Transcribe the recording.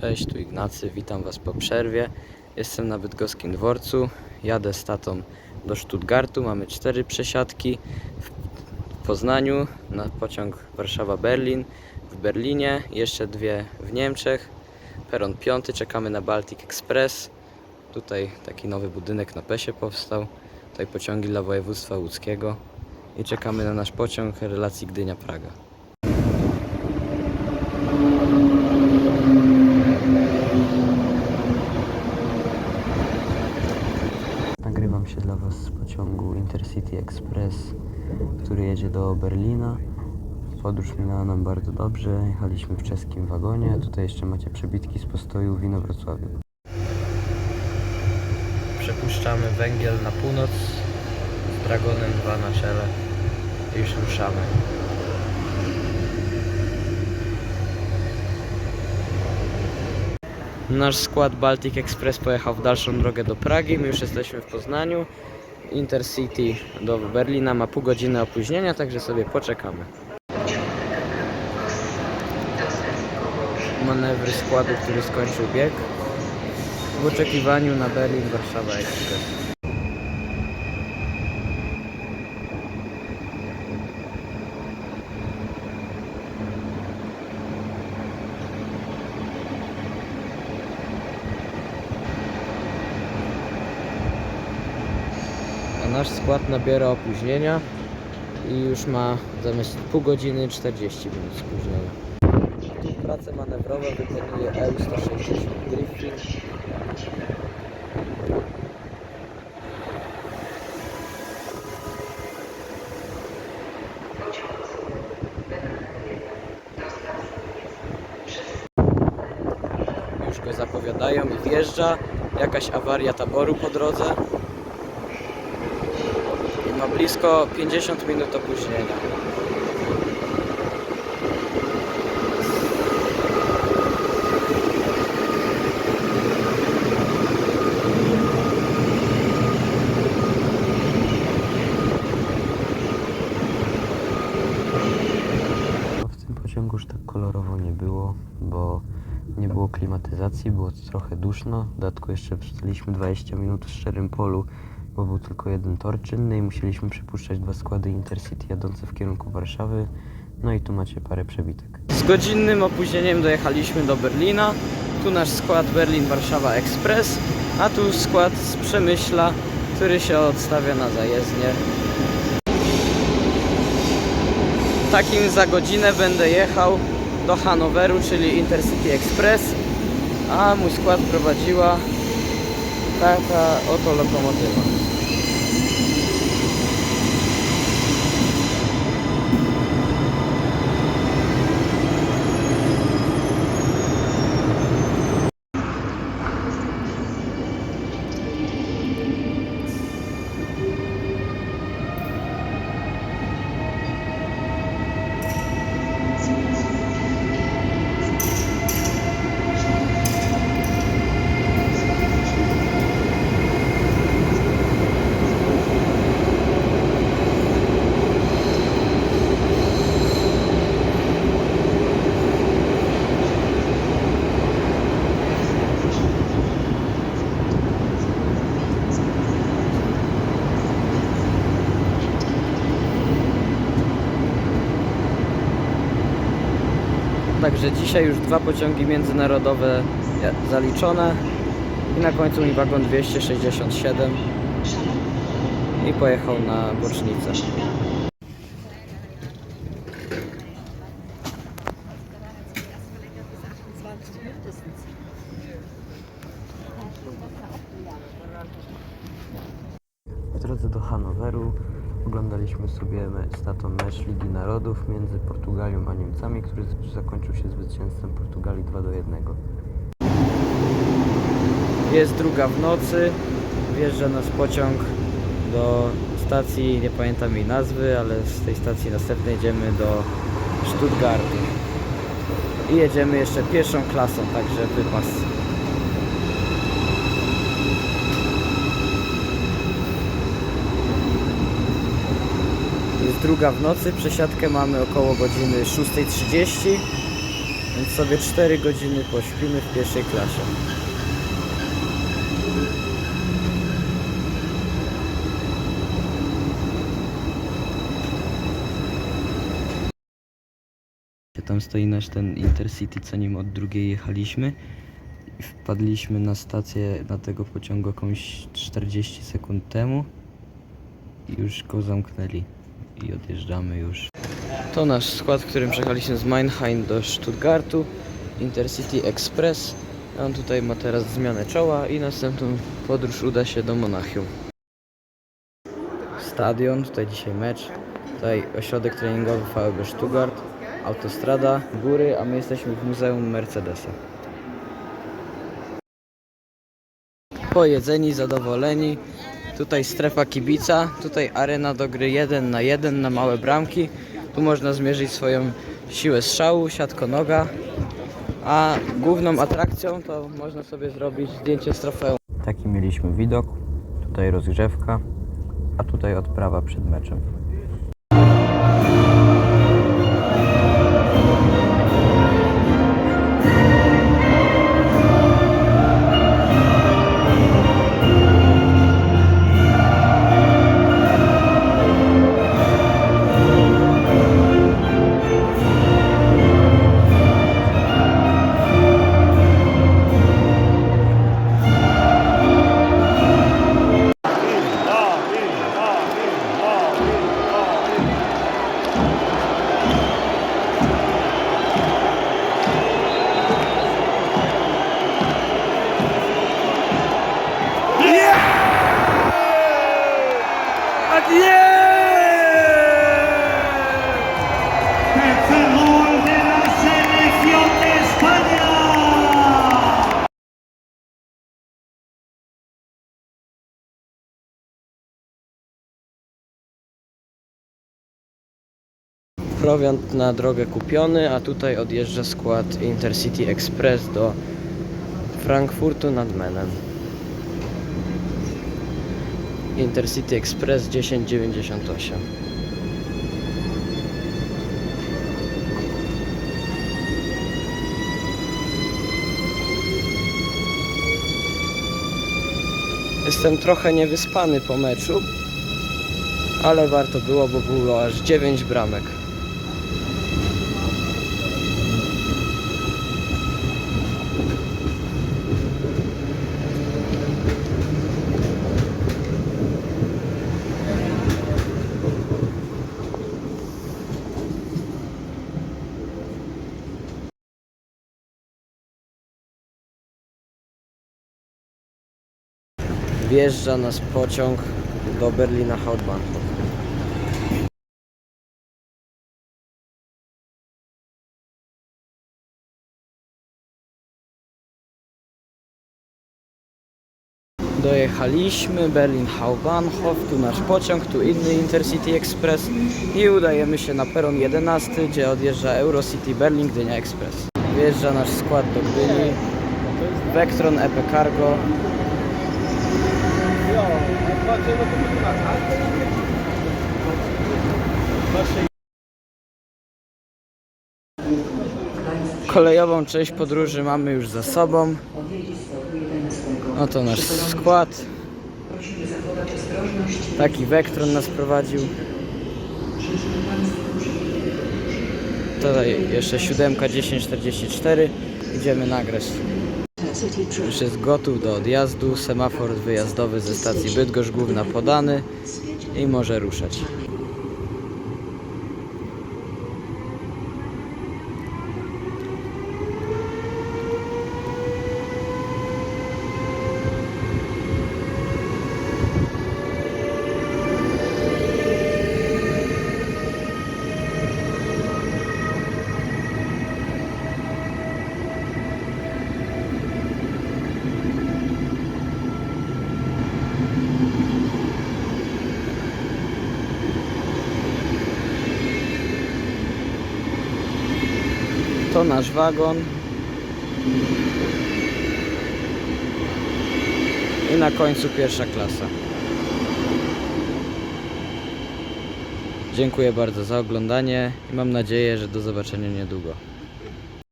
Cześć, tu Ignacy, witam Was po przerwie. Jestem na bydgoskim dworcu. Jadę z tatą do Stuttgartu. Mamy cztery przesiadki w Poznaniu na pociąg Warszawa-Berlin, w Berlinie, jeszcze dwie w Niemczech. Peron piąty, czekamy na Baltic Express. Tutaj taki nowy budynek na Pesie powstał. Tutaj pociągi dla województwa łódzkiego. I czekamy na nasz pociąg relacji Gdynia-Praga. Nagrywam się dla Was z pociągu Intercity Express, który jedzie do Berlina. Podróż minęła nam bardzo dobrze, jechaliśmy w czeskim wagonie. Tutaj jeszcze macie przebitki z postoju Wino Wrocławiu. Przepuszczamy węgiel na północ z Dragonem 2 na czele. Już ruszamy. Nasz skład Baltic Express pojechał w dalszą drogę do Pragi. My już jesteśmy w Poznaniu. Intercity do Berlina ma pół godziny opóźnienia, także sobie poczekamy. Manewry składu, który skończył bieg. W oczekiwaniu na Berlin, Warszawa Express. Nasz skład nabiera opóźnienia i już ma zamiast pół godziny 40 minut spóźnienia. Tu pracę manewrową wykonuje EU-160 Griffin. Już go zapowiadają i wjeżdża. Jakaś awaria taboru po drodze. Ma blisko 50 minut opóźnienia. No, w tym pociągu już tak kolorowo nie było, bo nie było klimatyzacji, było trochę duszno. W dodatku jeszcze wstaliśmy 20 minut w szczerym polu, był tylko jeden tor czynny i musieliśmy przepuszczać dwa składy Intercity jadące w kierunku Warszawy. No i tu macie parę przebitek. Z godzinnym opóźnieniem dojechaliśmy do Berlina. Tu nasz skład Berlin-Warszawa Express, a tu skład z Przemyśla, który się odstawia na zajezdnię. Takim za godzinę będę jechał do Hanoweru, czyli Intercity Express, a mój skład prowadziła taka oto lokomotywa. Także dzisiaj już dwa pociągi międzynarodowe zaliczone i na końcu mi wagon 267 i pojechał na bocznicę. W drodze do Hanoweru oglądaliśmy sobie z tatą mecz Ligi Narodów między Portugalią a Niemcami, który zakończył się zwycięstwem Portugalii 2 do 1. Jest druga w nocy, wjeżdża nas pociąg do stacji, nie pamiętam jej nazwy, ale z tej stacji następnej jedziemy do Stuttgartu. I jedziemy jeszcze pierwszą klasą, także wypas. Druga w nocy, przesiadkę mamy około godziny 6.30. Więc sobie 4 godziny pośpimy w pierwszej klasie. Tam stoi nasz ten Intercity, co nim od drugiej jechaliśmy. Wpadliśmy na stację na tego pociągu jakąś 40 sekund temu. I już go zamknęli. I odjeżdżamy już. To nasz skład, którym przejechaliśmy z Mannheim do Stuttgartu. Intercity Express. On tutaj ma teraz zmianę czoła i następną podróż uda się do Monachium. Stadion, tutaj dzisiaj mecz. Tutaj ośrodek treningowy VB Stuttgart. Autostrada, góry, a my jesteśmy w Muzeum Mercedesa. Pojedzeni, zadowoleni. Tutaj strefa kibica, tutaj arena do gry 1 na 1 na małe bramki. Tu można zmierzyć swoją siłę strzału, siatko noga. A główną atrakcją to można sobie zrobić zdjęcie z trofeum. Taki mieliśmy widok. Tutaj rozgrzewka, a tutaj odprawa przed meczem. De España. Prowiant na drogę kupiony, a tutaj odjeżdża skład Intercity Express do Frankfurtu nad Menem. Intercity Express 1098. Jestem trochę niewyspany po meczu, ale warto było, bo było aż 9 bramek. Wjeżdża nas pociąg do Berlina Hauptbahnhof. Dojechaliśmy, Berlin Hauptbahnhof, tu nasz pociąg, tu inny Intercity Express i udajemy się na peron 11, gdzie odjeżdża Eurocity Berlin Gdynia Express. Wjeżdża nasz skład do Gdyni, Vectron EP Cargo, Kolejową część podróży mamy już za sobą. Oto nasz skład. Taki Vectron nas prowadził. Tutaj jeszcze siódemka 1044. Idziemy nagrać. Już jest gotów do odjazdu. Semafor wyjazdowy ze stacji Bydgoszcz Główna podany i może ruszać. To nasz wagon. I na końcu pierwsza klasa. Dziękuję bardzo za oglądanie i mam nadzieję, że do zobaczenia niedługo.